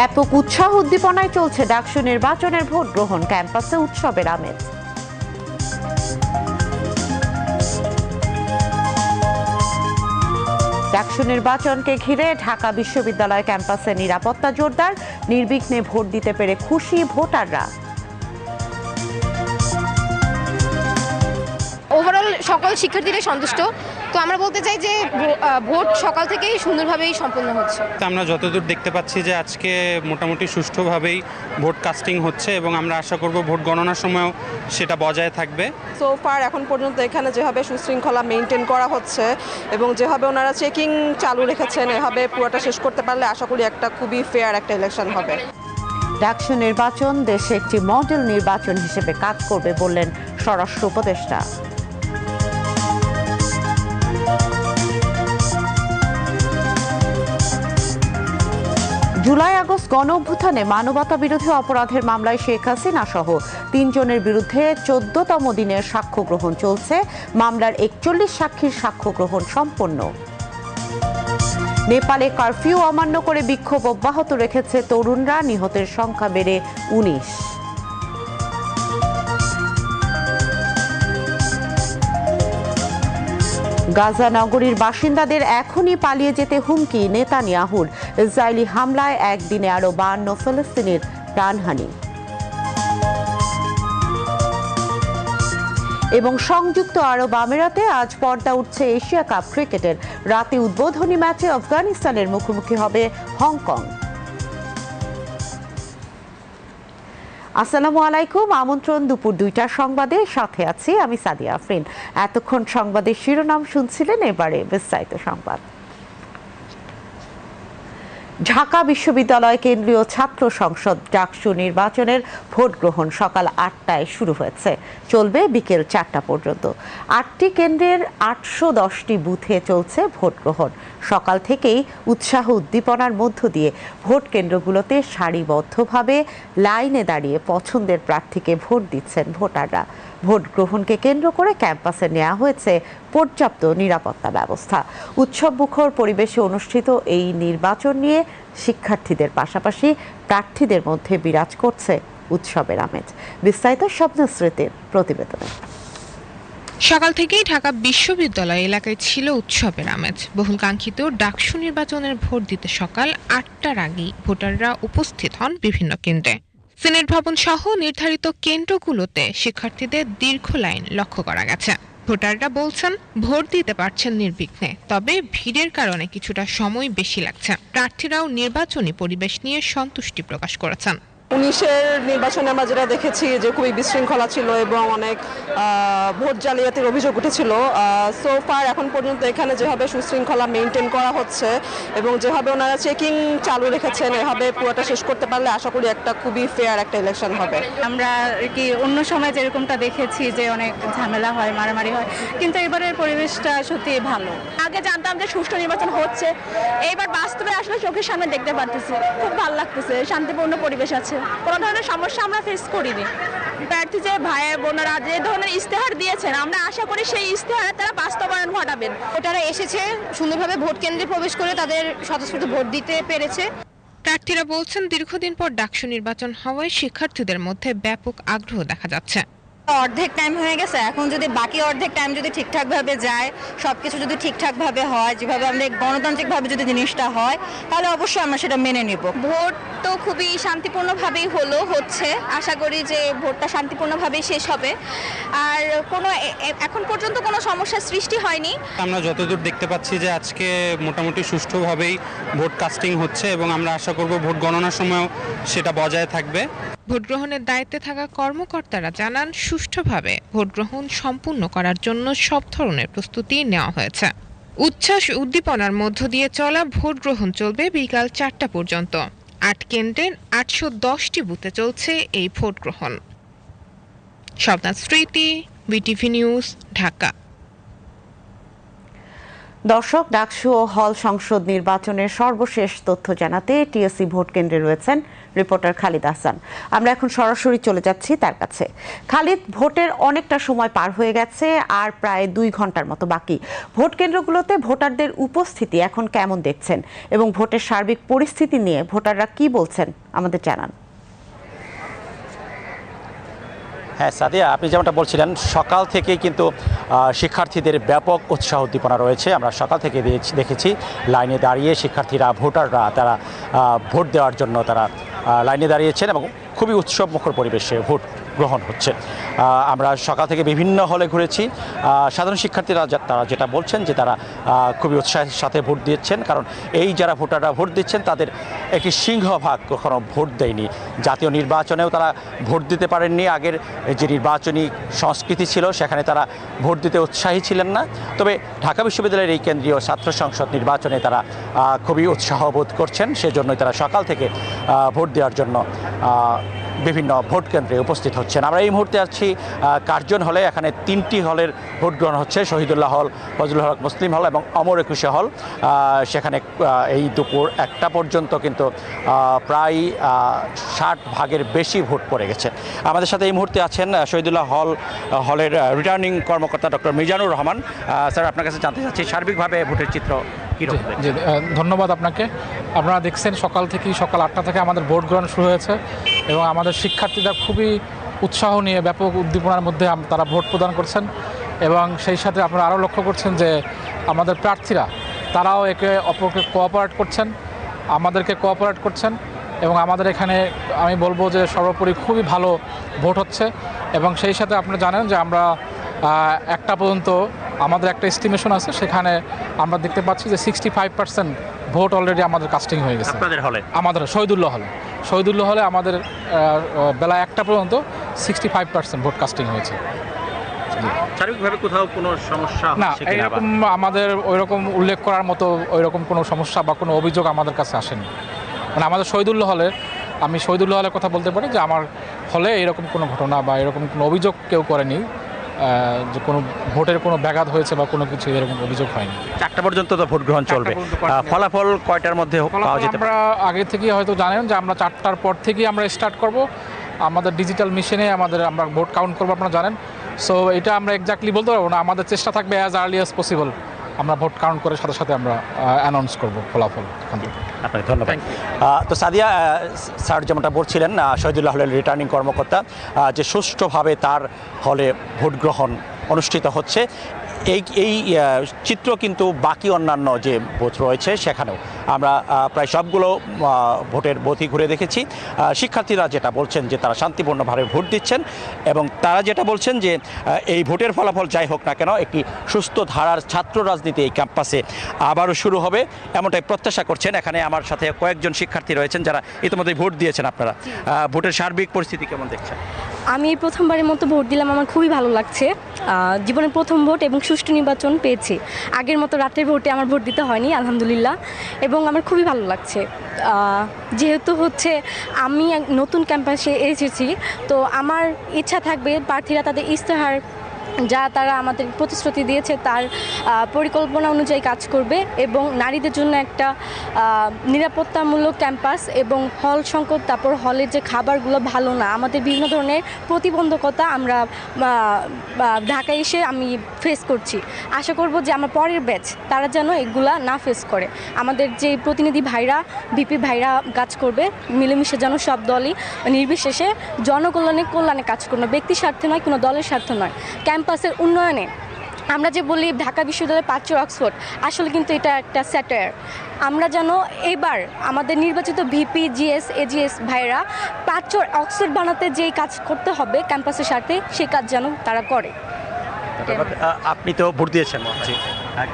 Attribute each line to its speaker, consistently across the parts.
Speaker 1: ব্যাপক উৎসাহ উদ্দীপনায় চলছে ডাকসু নির্বাচনের ভোট গ্রহণ ক্যাম্পাসে উৎসবের আমেজ। ডাকসু নির্বাচনকে ঘিরে ঢাকা বিশ্ববিদ্যালয় ক্যাম্পাসে নিরাপত্তা জোরদার, নির্বিঘ্নে ভোট দিতে পেরে খুশি ভোটাররা।
Speaker 2: ওভারঅল সকল শিক্ষার্থীরা সন্তুষ্ট। তো আমরা বলতে চাই যে ভোট সকাল থেকেই সুন্দরভাবেই সম্পন্ন হচ্ছে।
Speaker 3: তা আমরা যতদূর দেখতে পাচ্ছি যে আজকে মোটামুটি সুষ্ঠুভাবেই ভোট কাস্টিং হচ্ছে এবং আমরা আশা করব ভোট গণনার সময়ও সেটা বজায় থাকবে।
Speaker 4: সো ফার এখন পর্যন্ত এখানে যেভাবে সুশৃঙ্খলা মেনটেন করা হচ্ছে এবং যেভাবে ওনারা চেকিং চালু রেখেছেন এভাবে পুরোটা শেষ করতে পারলে আশা করি একটা খুবই ফেয়ার একটা ইলেকশন হবে।
Speaker 1: ডাকসু নির্বাচন দেশে একটি মডেল নির্বাচন হিসেবে কাজ করবে বললেন স্বরাষ্ট্র উপদেষ্টা। জুলাই আগস্ট গণ অভ্যুত্থানে মানবতা বিরোধী অপরাধের মামলায় শেখ হাসিনা সহ তিনজনের বিরুদ্ধে চোদ্দতম দিনের সাক্ষ্য গ্রহণ চলছে। মামলার একচল্লিশ সাক্ষীর সাক্ষ্য গ্রহণ সম্পন্ন। নেপালে কারফিউ অমান্য করে বিক্ষোভ অব্যাহত রেখেছে তরুণরা, নিহতের সংখ্যা বেড়ে উনিশ। গাজা নগরীর বাসিন্দাদের এখনই পালিয়ে যেতে হুমকি নেতানিয়াহুর। ইসরায়েলি হামলায় একদিনে আরও বান্ন ফিলিস্তিনির প্রাণহানি। এবং সংযুক্ত আরব আমিরাতে আজ পর্দা উঠছে এশিয়া কাপ ক্রিকেটের। রাতে উদ্বোধনী ম্যাচে আফগানিস্তানের মুখোমুখি হবে হংকং। আসসালামু আলাইকুম। আমন্ত্রণ দুপুর দুইটার সংবাদে। সাথে আছি আমি সাদিয়া আফরিন। এতক্ষণ সংবাদের শিরোনাম শুনছিলেন এবারে বিস্তারিত সংবাদ। ঢাকা বিশ্ববিদ্যালয় কেন্দ্রীয় ছাত্র সংসদ ডাকসু নির্বাচনের ভোট গ্রহণ সকাল আটটায় শুরু হয়েছে। চলবে বিকেল চারটা পর্যন্ত। আটটি কেন্দ্রের আটশো দশটি বুথে চলছে ভোট গ্রহণ। সকাল থেকেই উৎসাহ উদ্দীপনার মধ্য দিয়ে ভোট কেন্দ্রগুলোতে সারিবদ্ধভাবে লাইনে দাঁড়িয়ে পছন্দের প্রার্থীকে ভোট দিচ্ছেন ভোটাররা। ভোট গ্রহণকে কেন্দ্র করে ক্যাম্পাসে নেওয়া হয়েছে পর্যাপ্ত নিরাপত্তা ব্যবস্থা। উৎসব মুখর পরিবেশে অনুষ্ঠিত এই নির্বাচন নিয়ে শিক্ষার্থীদের পাশাপাশি প্রার্থীদের মধ্যে বিরাজ করছে উৎসবের আমেজ। বিস্তারিত স্বপ্নস্মৃতির প্রতিবেদনে।
Speaker 5: সকাল থেকেই ঢাকা বিশ্ববিদ্যালয় এলাকায় ছিল উৎসবের আমেজ। বহুল কাঙ্ক্ষিত ডাকসু নির্বাচনের ভোট দিতে সকাল আটটার আগেই ভোটাররা উপস্থিত হন বিভিন্ন কেন্দ্রে। সিনেট ভবন সহ নির্ধারিত কেন্দ্রগুলোতে শিক্ষার্থীদের দীর্ঘ লাইন লক্ষ্য করা গেছে। ভোটাররা বলছেন, ভোট দিতে পারছেন নির্বিঘ্নে, তবে ভিড়ের কারণে কিছুটা সময় বেশি লাগছে। প্রার্থীরাও নির্বাচনী পরিবেশ নিয়ে সন্তুষ্টি প্রকাশ করেছেন।
Speaker 4: উনিশের নির্বাচনে আমরা যেটা দেখেছি যে খুবই বিশৃঙ্খলা ছিল এবং অনেক ভোট জালিয়াতির অভিযোগ উঠেছিল। সো ফার এখন পর্যন্ত এখানে যেভাবে সুশৃঙ্খলা মেনটেন করা হচ্ছে এবং যেভাবে ওনারা চেকিং চালু রেখেছেন, এভাবে পুরোটা শেষ করতে পারলে আশা করি একটা খুবই ফেয়ার একটা ইলেকশন হবে।
Speaker 6: আমরা কি অন্য সময় যেরকমটা দেখেছি যে অনেক ঝামেলা হয়, মারামারি হয়, কিন্তু এবারের পরিবেশটা সত্যি ভালো।
Speaker 7: আগে জানতাম যে সুষ্ঠু নির্বাচন হচ্ছে, এইবার বাস্তবে আসলে চোখের সামনে দেখতে পারতেছি, খুব ভালো লাগতেছে, শান্তিপূর্ণ পরিবেশ আছে। কোনো ধরনের সমস্যা আমরা ফেস করিনি। প্রার্থী যে ভাই বোনেরা যে ধরনের ইস্তেহার দিয়েছেন আমরা আশা করি সেই ইস্তেহারে তারা বাস্তবায়ন ঘটাবেন।
Speaker 2: ওটারা এসেছে সুন্দরভাবে ভোট কেন্দ্রে প্রবেশ করে তাদের স্বতঃস্ফূর্ত ভোট দিতে পেরেছে।
Speaker 5: প্রার্থীরা বলছেন দীর্ঘদিন পর ডাকসু নির্বাচন হওয়ায় শিক্ষার্থীদের মধ্যে ব্যাপক আগ্রহ দেখা যাচ্ছে।
Speaker 6: অর্ধেক টাইম হয়ে গেছে। এখন যদি বাকি অর্ধেক টাইম যদি ঠিকঠাকভাবে যায় সব কিছু যদি ঠিকঠাকভাবে হয় যেভাবে আমরা গণতান্ত্রিকভাবে যদি জিনিসটা হয় তাহলে অবশ্যই আমরা সেটা মেনে নিব।
Speaker 7: ভোট তো খুবই শান্তিপূর্ণভাবেই হলো হচ্ছে। আশা করি যে ভোটটা শান্তিপূর্ণভাবেই শেষ হবে। আর কোনো এখন পর্যন্ত কোনো সমস্যার সৃষ্টি হয়নি।
Speaker 3: আমরা যতদূর দেখতে পাচ্ছি যে আজকে মোটামুটি সুষ্ঠুভাবেই ভোট কাস্টিং হচ্ছে এবং আমরা আশা করব ভোট গণনার সময়ও সেটা বজায় থাকবে।
Speaker 5: ভোট গ্রহণের দায়িত্বে থাকা কর্মকর্তারা জানান, সুষ্ঠুভাবে ভোটগ্রহণ সম্পূর্ণ করার জন্য সব ধরনের প্রস্তুতি নেওয়া হয়েছে। উচ্ছ্বাস উদ্দীপনার মধ্য দিয়ে চলা ভোট গ্রহণ চলবে বিকাল চারটা পর্যন্ত। আট কেন্দ্রের আটশো দশটি বুথে চলছে এই ভোট গ্রহণ স্বপ্না স্মৃতি, বিটিভি নিউজ, ঢাকা।
Speaker 1: দর্শক, ডাকসু ও হল সংসদ নির্বাচনের সর্বশেষ তথ্য জানাতে টিএসসি ভোট কেন্দ্রে রয়েছেন রিপোর্টার খালিদ আহসান। আমরা এখন সরাসরি চলে যাচ্ছি তার কাছে। খালিদ, ভোটের অনেকটা সময় পার হয়ে গেছে, আর প্রায় দুই ঘণ্টার মতো বাকি। ভোট কেন্দ্রগুলোতে ভোটারদের উপস্থিতি এখন কেমন দেখছেন? এবং ভোটের সার্বিক পরিস্থিতি নিয়ে ভোটাররা কি বলছেন? আমাদের জানান।
Speaker 8: হ্যাঁ সাদিয়া, আপনি যেমনটা বলছিলেন, সকাল থেকেই কিন্তু শিক্ষার্থীদের ব্যাপক উৎসাহ উদ্দীপনা রয়েছে। আমরা সকাল থেকে দেখেছি লাইনে দাঁড়িয়ে শিক্ষার্থীরা, ভোটাররা তারা ভোট দেওয়ার জন্য তারা লাইনে দাঁড়িয়েছেন এবং খুবই উৎসবমুখর পরিবেশে ভোট গ্রহণ হচ্ছে। আমরা সকাল থেকে বিভিন্ন হলে ঘুরেছি। সাধারণ শিক্ষার্থীরা তারা যেটা বলছেন যে তারা খুবই উৎসাহের সাথে ভোট দিচ্ছেন। কারণ এই যারা ভোটাররা ভোট দিচ্ছেন, তাদের একটি সিংহভাগ কখনো ভোট দেয়নি। জাতীয় নির্বাচনেও তারা ভোট দিতে পারেননি। আগের যে নির্বাচনী সংস্কৃতি ছিল, সেখানে তারা ভোট দিতে উৎসাহী ছিলেন না। তবে ঢাকা বিশ্ববিদ্যালয়ের এই কেন্দ্রীয় ছাত্র সংসদ নির্বাচনে তারা খুবই উৎসাহ বোধ করছেন। সেজন্যই তারা সকাল থেকে ভোট দেওয়ার জন্য বিভিন্ন ভোট কেন্দ্রে উপস্থিত হচ্ছেন। আমরা এই মুহূর্তে আছি কার্জন হলে, এখানে তিনটি হলের ভোট গ্রহণ হচ্ছে, শহীদুল্লাহ হল, ফজলুল হক মুসলিম হল এবং অমর একুশে হল। সেখানে এই দুপুর একটা পর্যন্ত কিন্তু প্রায় ষাট ভাগের বেশি ভোট পড়ে গেছে। আমাদের সাথে এই মুহূর্তে আছেন শহীদুল্লাহ হল হলের রিটার্নিং কর্মকর্তা ডক্টর মিজানুর রহমান। স্যার, আপনার কাছে জানতে চাচ্ছি, সার্বিকভাবে ভোটের চিত্র
Speaker 9: ধন্যবাদ আপনাকে। আপনারা দেখছেন সকাল থেকেই সকাল আটটা থেকে আমাদের ভোট গ্রহণ শুরু হয়েছে এবং আমাদের শিক্ষার্থীরা খুবই উৎসাহ নিয়ে ব্যাপক উদ্দীপনার মধ্যে তারা ভোট প্রদান করছেন এবং সেই সাথে আপনারা আরও লক্ষ্য করছেন যে আমাদের প্রার্থীরা তারাও একে অপরকে কোঅপারেট করছেন আমাদেরকে কোঅপারেট করছেন এবং আমাদের এখানে আমি বলব যে সর্বোপরি খুবই ভালো ভোট হচ্ছে এবং সেই সাথে আপনারা জানেন যে আমরা একটা পর্যন্ত আমাদের একটা এস্টিমেশন আছে সেখানে আমরা দেখতে পাচ্ছি যে sixty five percent vote already আমাদের কাস্টিং হয়ে গেছে।
Speaker 8: আপনাদের হলে?
Speaker 9: আমাদের শহীদুল্লাহ হলে। শহীদুল্লাহ হলে আমাদের বেলা একটা পর্যন্ত sixty five percent vote casting হয়েছে
Speaker 8: কোথাও কোনো সমস্যা
Speaker 9: না এরকম আমাদের ওই রকম উল্লেখ করার মতো ওই রকম কোনো সমস্যা বা কোনো অভিযোগ আমাদের কাছে আসেনি। মানে আমাদের শহীদুল্লাহ হলে আমি শহীদুল্লাহ হলের কথা বলতে পারি যে আমার হলে এরকম কোনো ঘটনা বা এরকম কোনো অভিযোগ কেউ করেনি। যে কোনো ভোটের কোনো ব্যাঘাত হয়েছে বা কোনো কিছু এরকম অভিযোগ হয়নি।
Speaker 8: চারটা পর্যন্ত তো ভোট গ্রহণ চলবে। ফলাফল কয়টার মধ্যে পাওয়া যেতে
Speaker 9: আমরা আগে থেকে হয়তো জানেন যে আমরা চারটার পর থেকেই আমরা স্টার্ট করব। আমাদের ডিজিটাল মেশিনে আমাদের আমরা ভোট কাউন্ট করব আপনারা জানেন। সো এটা আমরা এক্স্যাক্টলি বলতে পারব না। আমাদের চেষ্টা থাকবে অ্যাজ আর্লি অ্যাজ পসিবল আমরা ভোট কাউন্ট করে সাথে সাথে আমরা অ্যানাউন্স করব ফলাফল এখান থেকে।
Speaker 8: আপনাকে ধন্যবাদ। তো সাদিয়া স্যার যেমনটা বলছিলেন শহীদুল্লাহ হলের রিটার্নিং কর্মকর্তা যে সুষ্ঠুভাবে তার হলে ভোট গ্রহণ অনুষ্ঠিত হচ্ছে এই এই চিত্র কিন্তু বাকি অন্যান্য যে ভোট রয়েছে সেখানেও। আমরা প্রায় সবগুলো ভোটের বুথই ঘুরে দেখেছি। শিক্ষার্থীরা যেটা বলছেন যে তারা শান্তিপূর্ণভাবে ভোট দিচ্ছেন এবং তারা যেটা বলছেন যে এই ভোটের ফলাফল যাই হোক না কেন একটি সুস্থ ধারার ছাত্র রাজনীতি এই ক্যাম্পাসে আবারও শুরু হবে এমনটাই প্রত্যাশা করছেন। এখানে আমার সাথে কয়েকজন শিক্ষার্থী রয়েছেন যারা ইতিমধ্যে ভোট দিয়েছেন আপনারা। ভোটের সার্বিক পরিস্থিতি কেমন দেখছেন?
Speaker 10: আমি এই প্রথমবারের মতো ভোট দিলাম আমার খুবই ভালো লাগছে। আহ, জীবনের প্রথম ভোট এবং সুষ্ঠু নির্বাচন পেয়েছি। আগের মতো রাতের ভোটে আমার ভোট দিতে হয়নি আলহামদুলিল্লাহ। এবং আমার খুবই ভালো লাগছে। যেহেতু হচ্ছে আমি নতুন ক্যাম্পাসে এসেছি, তো আমার ইচ্ছা থাকবে প্রার্থীরা তাদের ইস্তেহার যা তারা আমাদের প্রতিশ্রুতি দিয়েছে তার পরিকল্পনা অনুযায়ী কাজ করবে এবং নারীদের জন্য একটা নিরাপত্তামূলক ক্যাম্পাস এবং হল সংকট, তারপর হলের যে খাবারগুলো ভালো না, আমাদের বিভিন্ন ধরনের প্রতিবন্ধকতা আমরা ঢাকায় এসে আমি ফেস করছি। আশা করব যে আমার পরের ব্যাচ তারা যেন এগুলা না ফেস করে। আমাদের যে প্রতিনিধি ভাইরা ভিপি ভাইরা কাজ করবে, মিলেমিশে যেন সব দলই নির্বিশেষে জনকল্যাণে কল্যাণে কাজ করবে ব্যক্তি স্বার্থে নয়, কোনো দলের স্বার্থ নয়। ক্যাম্পাসের উন্নয়নে আমরা যে বলি ঢাকা বিশ্ববিদ্যালয়ের পাঁচর অক্সফোর্ড আসলে কিন্তু এটা একটা স্যাটায়ার। আমরা যেন এবার আমাদের নির্বাচিত ভিপি জিএস এজিএস ভাইরা পাঁচর অক্সফোর্ড বানাতে যেই কাজ করতে হবে ক্যাম্পাসের সাথে সেই কাজ যেন তারা করে।
Speaker 8: আপনি তো ভোট দিয়েছেন।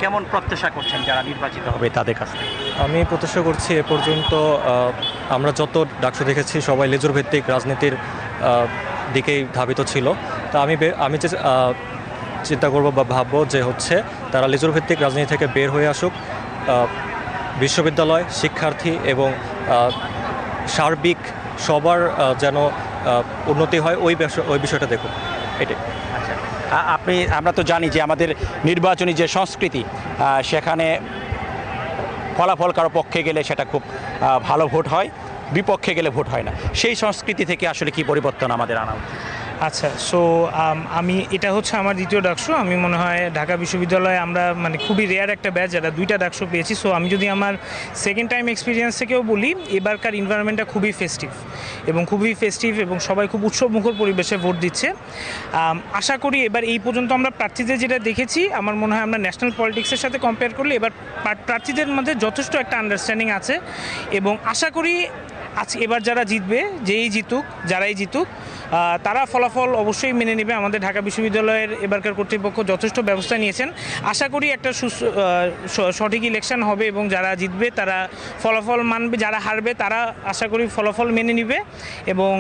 Speaker 8: কেমন প্রত্যাশা করছেন যারা নির্বাচিত হবে তাদের কাছ থেকে?
Speaker 11: আমি প্রত্যাশা করছি এ পর্যন্ত আমরা যত ডাকসু দেখেছি সবাই লেজুর ভিত্তিক রাজনীতির দিকেই ধাবিত ছিল। তা আমি আমি যে চিন্তা করব বা ভাববো যে হচ্ছে তারা লেজুর ভিত্তিক রাজনীতি থেকে বের হয়ে আসুক বিশ্ববিদ্যালয়, শিক্ষার্থী এবং সার্বিক সবার যেন উন্নতি হয় ওই ওই বিষয়টা দেখুন এটাই।
Speaker 8: আ- আপনি, আমরা তো জানি যে আমাদের নির্বাচনী যে সংস্কৃতি সেখানে ফলাফল কারও পক্ষে গেলে সেটা খুব ভালো ভোট হয়, বিপক্ষে গেলে ভোট হয় না। সেই সংস্কৃতি থেকে আসলে কি পরিবর্তন আমাদের আনা উচিত?
Speaker 12: আচ্ছা সো আমি, এটা হচ্ছে আমার দ্বিতীয় ডাকশো আমি মনে হয় ঢাকা বিশ্ববিদ্যালয়ে আমরা মানে খুবই রেয়ার একটা ব্যাচ যারা দুইটা ডাকশো পেয়েছি। সো আমি যদি আমার সেকেন্ড টাইম এক্সপিরিয়েন্স থেকেও বলি, এবারকার ইনভায়রনমেন্টটা খুবই ফেস্টিভ এবং খুবই ফেস্টিভ এবং সবাই খুব উৎসবমুখর পরিবেশে ভোট দিচ্ছে। আশা করি এবার এই পর্যন্ত আমরা প্রার্থীদের যেটা দেখেছি, আমার মনে হয় আমরা ন্যাশনাল পলিটিক্সের সাথে কম্পেয়ার করলে এবার প্রার্থীদের মধ্যে যথেষ্ট একটা আন্ডারস্ট্যান্ডিং আছে এবং আশা করি আজ এবার যারা জিতবে, যেই জিতুক, যারাই জিতুক তারা ফলাফল অবশ্যই মেনে নেবে। আমাদের ঢাকা বিশ্ববিদ্যালয়ের এবারকার কর্তৃপক্ষ যথেষ্ট ব্যবস্থা নিয়েছেন। আশা করি একটা সঠিক ইলেকশন হবে এবং যারা জিতবে, তারা ফলাফল মানবে, যারা হারবে, তারা আশা করি ফলাফল মেনে নিবে এবং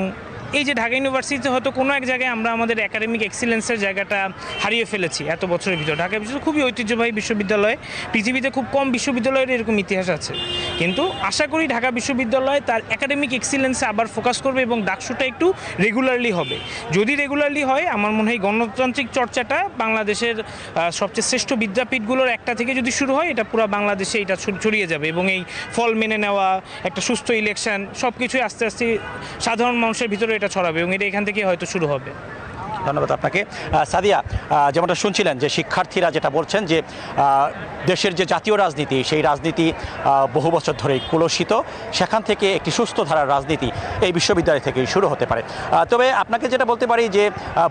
Speaker 12: এই যে ঢাকা ইউনিভার্সিটিতে হয়তো কোনো এক জায়গায় আমরা আমাদের একাডেমিক এক্সিলেন্সের জায়গাটা হারিয়ে ফেলেছি এত বছরের ভিতরে। ঢাকা বিশ্ববিদ্যালয় খুবই ঐতিহ্যবাহী বিশ্ববিদ্যালয়। পৃথিবীতে খুব কম বিশ্ববিদ্যালয়ের এরকম ইতিহাস আছে। কিন্তু আশা করি ঢাকা বিশ্ববিদ্যালয় তার একাডেমিক এক্সিলেন্সে আবার ফোকাস করবে এবং ডাকসুটা একটু রেগুলারলি হবে। যদি রেগুলারলি হয়, আমার মনে হয় গণতান্ত্রিক চর্চাটা বাংলাদেশের সবচেয়ে শ্রেষ্ঠ বিদ্যাপীঠগুলোর একটা থেকে যদি শুরু হয়, এটা পুরো বাংলাদেশে এটা ছড়িয়ে যাবে এবং এই ফল মেনে নেওয়া, একটা সুস্থ ইলেকশন সব কিছুই আস্তে আস্তে সাধারণ মানুষের ভিতরে এটা ছড়াবে এবং এটা এখান থেকে হয়তো শুরু হবে।
Speaker 8: ধন্যবাদ আপনাকে। সাদিয়া যেমনটা শুনছিলেন যে শিক্ষার্থীরা যেটা বলছেন যে দেশের যে জাতীয় রাজনীতি, সেই রাজনীতি বহু বছর ধরেই কুলসিত সেখান থেকে একটি সুস্থ ধারার রাজনীতি এই বিশ্ববিদ্যালয় থেকেই শুরু হতে পারে। তবে আপনাকে যেটা বলতে পারি যে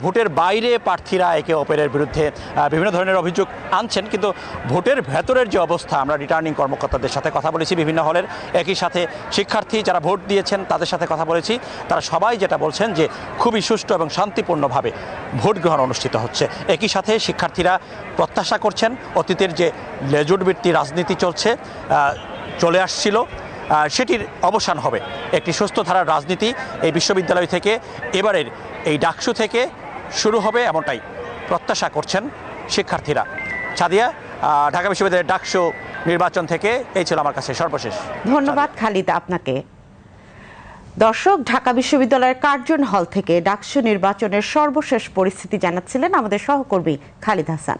Speaker 8: ভোটের বাইরে প্রার্থীরা একে অপরের বিরুদ্ধে বিভিন্ন ধরনের অভিযোগ আনছেন। কিন্তু ভোটের ভেতরের যে অবস্থা, আমরা রিটার্নিং কর্মকর্তাদের সাথে কথা বলেছি বিভিন্ন হলের। একই সাথে শিক্ষার্থী যারা ভোট দিয়েছেন, তাদের সাথে কথা বলেছি। তারা সবাই যেটা বলছেন যে, খুবই সুষ্ঠু এবং শান্তিপূর্ণভাবে ভোট গ্রহণ অনুষ্ঠিত হচ্ছে। একই সাথে শিক্ষার্থীরা প্রত্যাশা করছেন অতীতের যে লেজুটবৃত্তি রাজনীতি চলছে চলে আসছিল সেটির অবসান হবে। একটি সুস্থ ধারার রাজনীতি এই বিশ্ববিদ্যালয় থেকে এবারের এই ডাকসু থেকে শুরু হবে এমনটাই প্রত্যাশা করছেন শিক্ষার্থীরা। ছাদিয়া ঢাকা বিশ্ববিদ্যালয়ের ডাকসু নির্বাচন থেকে এই ছিল আমার কাছে সর্বশেষ।
Speaker 1: ধন্যবাদ খালিদ আপনাকে। দর্শক, ঢাকা বিশ্ববিদ্যালয়ের কার্জন হল থেকে ডাকসু নির্বাচনের সর্বশেষ পরিস্থিতি জানাচ্ছিলেন আমাদের সহকর্মী খালিদ হাসান।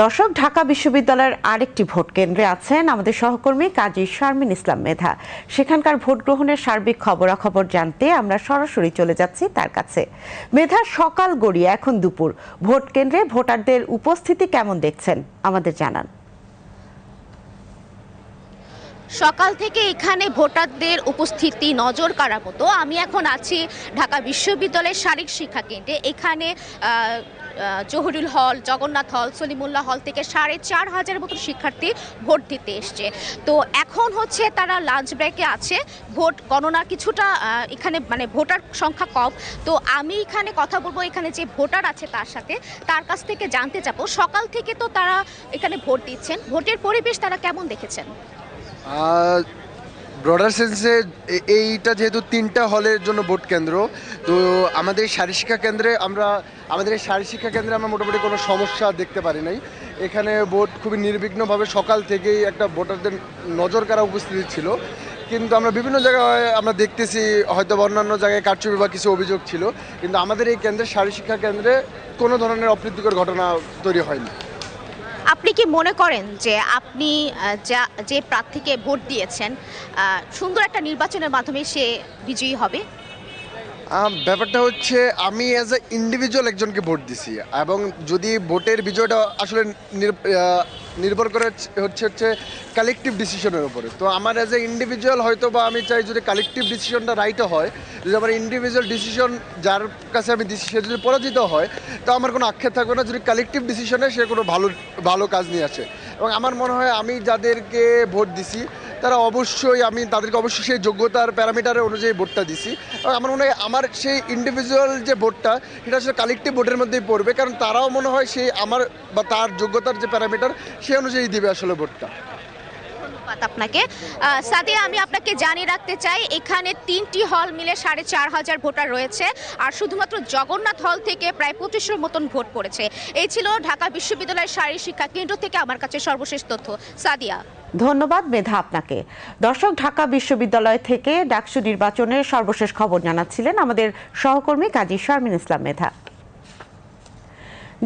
Speaker 1: দর্শক, ঢাকা বিশ্ববিদ্যালয়ের আরেকটি ভোট কেন্দ্রে আছেন আমাদের সহকর্মী কাজী শারমিন ইসলাম মেধা। সেখানকার ভোট গ্রহণের সার্বিক খবরাখবর জানতে আমরা সরাসরি চলে যাচ্ছি তার কাছে। মেধা, সকাল গড়িয়ে এখন দুপুর। ভোট কেন্দ্রে ভোটারদের উপস্থিতি কেমন দেখছেন? আমাদের জানান।
Speaker 13: সকাল থেকে এখানে ভোটারদের উপস্থিতি নজর কাড়ার মতো। আমি এখন আছি ঢাকা বিশ্ববিদ্যালয়ের শারীরিক শিক্ষা কেন্দ্রে। এখানে জহুরুল হল, জগন্নাথ হল, সলিমুল্লাহ হল থেকে সাড়ে চার হাজারের মতো শিক্ষার্থী ভোট দিতে এসছে। তো এখন হচ্ছে তারা লাঞ্চ ব্রেকে আছে। ভোট গণনা কিছুটা এখানে মানে ভোটার সংখ্যা কম। তো আমি এখানে কথা বলব এখানে যে ভোটার আছে তার সাথে। তার কাছ থেকে জানতে চাবো। সকাল থেকে তো তারা এখানে ভোট দিচ্ছেন। ভোটের পরিবেশ তারা কেমন দেখেছেন?
Speaker 14: ব্রডার সেন্সে এইটা যেহেতু তিনটা হলের জন্য ভোট কেন্দ্র, তো আমাদের শারীর শিক্ষা কেন্দ্রে আমরা, আমাদের এই শারীর শিক্ষা কেন্দ্রে আমরা মোটামুটি কোনো সমস্যা দেখতে পারি নাই। এখানে ভোট খুবই নির্বিঘ্নভাবে সকাল থেকেই একটা ভোটারদের নজর কাড়া উপস্থিতি ছিল। কিন্তু আমরা বিভিন্ন জায়গায় আমরা দেখতেছি, হয়তো অন্যান্য জায়গায় কারচুপি বা কিছু অভিযোগ ছিল। কিন্তু আমাদের এই কেন্দ্রে শারীর শিক্ষা কেন্দ্রে কোনো ধরনের অপ্রীতিকর ঘটনা তৈরি হয়নি।
Speaker 13: আপনি কি মনে করেন যে আপনি যা, যে প্রার্থীকে ভোট দিয়েছেন সুন্দর একটা নির্বাচনের মাধ্যমে সে বিজয়ী হবে?
Speaker 14: ব্যাপারটা হচ্ছে আমি অ্যাজ এ ইন্ডিভিজুয়াল একজনকে ভোট দিছি এবং যদি ভোটের বিজয়টা আসলে নির্ভর করে হচ্ছে- হচ্ছে কালেকটিভ ডিসিশনের উপরে। তো আমার অ্যাজ এ ইন্ডিভিজুয়াল হয়তো বা আমি চাই যদি কালেকটিভ ডিসিশনটা রাইটও হয়, যদি আমার ইন্ডিভিজুয়াল ডিসিশন যার কাছে আমি সে যদি পরাজিত হয়, তো আমার কোনো আক্ষেপ থাকবে না। যদি কালেকটিভ ডিসিশনে সে কোনো ভালো ভালো কাজ নিয়ে আসে। এবং আমার মনে হয় আমি যাদেরকে ভোট দিছি তারা অবশ্যই, আমি তাদেরকে অবশ্যই সেই যোগ্যতার প্যারামিটারের অনুযায়ী ভোটটা দিছি। আমার মনে হয় আমার সেই ইন্ডিভিজুয়াল যে ভোটটা, সেটা আসলে কালেকটিভ ভোটের মধ্যেই পড়বে, কারণ তারাও মনে হয় সেই আমার বা তার যোগ্যতার যে প্যারামিটার সে অনুযায়ী দিবে আসলে ভোটটা।
Speaker 13: আপনাকে। সাদিয়া, আমি আপনাকে জানিয়ে রাখতে চাই, এখানে তিনটি হল মিলে সাড়ে চার হাজার ভোটার রয়েছে, আর শুধুমাত্র জগন্নাথ হল থেকে প্রায় পঁচিশের মতন ভোট পড়েছে। এই ছিল ঢাকা বিশ্ববিদ্যালয়ের শারীরিক শিক্ষা কেন্দ্র থেকে আমার কাছে সর্বশেষ তথ্য। সাদিয়া।
Speaker 1: ধন্যবাদ, মেধা আপনাকে। দর্শক, ঢাকা বিশ্ববিদ্যালয় থেকে ডাকসু নির্বাচনের সর্বশেষ খবর জানাচ্ছিলেন আমাদের সহকর্মী কাজী শারমিন ইসলাম মেধা।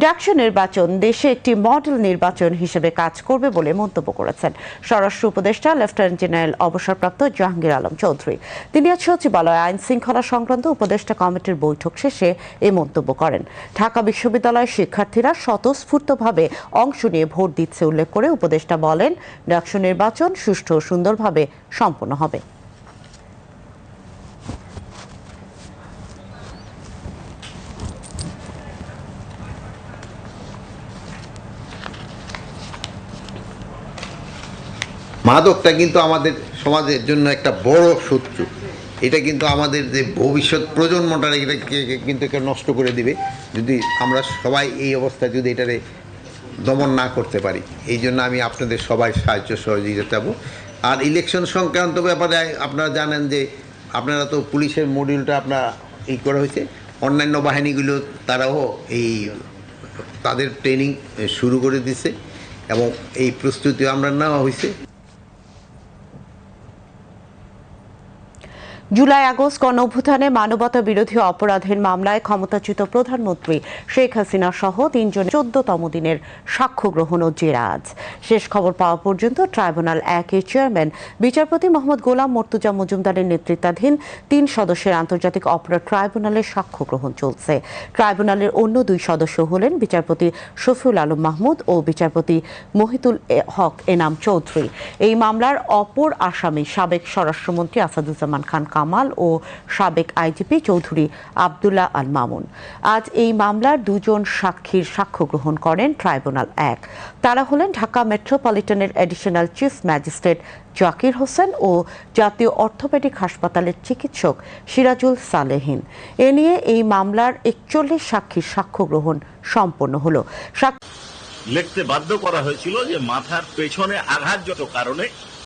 Speaker 1: ডাকসু নির্বাচন দেশে একটি মডেল নির্বাচন হিসেবে কাজ করবে বলে মন্তব্য করেছেন স্বরাষ্ট্র উপদেষ্টা, লেফটেন্যান্ট জেনারেল অবসরপ্রাপ্ত জাহাঙ্গীর আলম চৌধুরী। তিনি আজ সচিবালয়ে আইন শৃঙ্খলা সংক্রান্ত উপদেষ্টা কমিটির বৈঠক শেষে এ মন্তব্য করেন। ঢাকা বিশ্ববিদ্যালয়ের শিক্ষার্থীরা স্বতঃস্ফূর্তভাবে অংশ নিয়ে ভোট দিচ্ছে উল্লেখ করে উপদেষ্টা বলেন, ডাকসু নির্বাচন সুষ্ঠু ও সুন্দরভাবে সম্পন্ন হবে।
Speaker 15: মাদকটা কিন্তু আমাদের সমাজের জন্য একটা বড় শত্রু। এটা কিন্তু আমাদের যে ভবিষ্যৎ প্রজন্মটা এটাকে কিন্তু নষ্ট করে দিবে। যদি আমরা সবাই এই অবস্থায় যদি এটারে দমন না করতে পারি, এই জন্য আমি আপনাদের সবাই সাহায্য সহযোগিতা চাবো। আর ইলেকশন সংক্রান্ত ব্যাপারে আপনারা জানেন যে আপনারা তো পুলিশের মডিউলটা আপনার এই করা হয়েছে। অন্যান্য বাহিনীগুলো তারাও এই তাদের ট্রেনিং শুরু করে দিছে এবং এই প্রস্তুতি আমরা নেওয়া হয়েছে।
Speaker 1: জুলাই আগস্ট গণ অভ্যুত্থানে মানবতা বিরোধী অপরাধের মামলায় ক্ষমতাচ্যুত প্রধানমন্ত্রী শেখ হাসিনা সহ তিনজন চোদ্দতম দিনের সাক্ষ্য গ্রহণ ও জেরা আজ শেষ খবর পাওয়া পর্যন্ত ট্রাইব্যুনাল একের চেয়ারম্যান বিচারপতি মোহাম্মদ গোলাম মর্তুজা মজুমদারের নেতৃত্বাধীন তিন সদস্যের আন্তর্জাতিক অপরাধ ট্রাইব্যুনালের সাক্ষ্য গ্রহণ চলছে। ট্রাইব্যুনালের অন্য দুই সদস্য হলেন বিচারপতি শফিউল আলম মাহমুদ ও বিচারপতি মহিতুল হক এনাম চৌধুরী। এই মামলার অপর আসামি সাবেক স্বরাষ্ট্রমন্ত্রী আসাদুজ্জামান খান কামাল ও সাবেক আইজিপি চৌধুরী আবদুল্লাহ আল মামুন। আজ এই মামলার দুজন সাক্ষীর সাক্ষ্য গ্রহণ করেন ট্রাইব্যুনাল এক। তারা হলেন Dhaka মেট্রোপলিটনের additional chief magistrate Zakir Hossain ও জাতীয় অর্থোপেডিক হাসপাতালের চিকিৎসক সিরাজুল সালেহিন। এ নিয়ে এই মামলার একচল্লিশ সাক্ষীর সাক্ষ্য গ্রহণ সম্পন্ন হলো।
Speaker 16: লিখতে বাধ্য করা হয়েছিল যে মাথার পেছনে আঘাতজনিত কারণে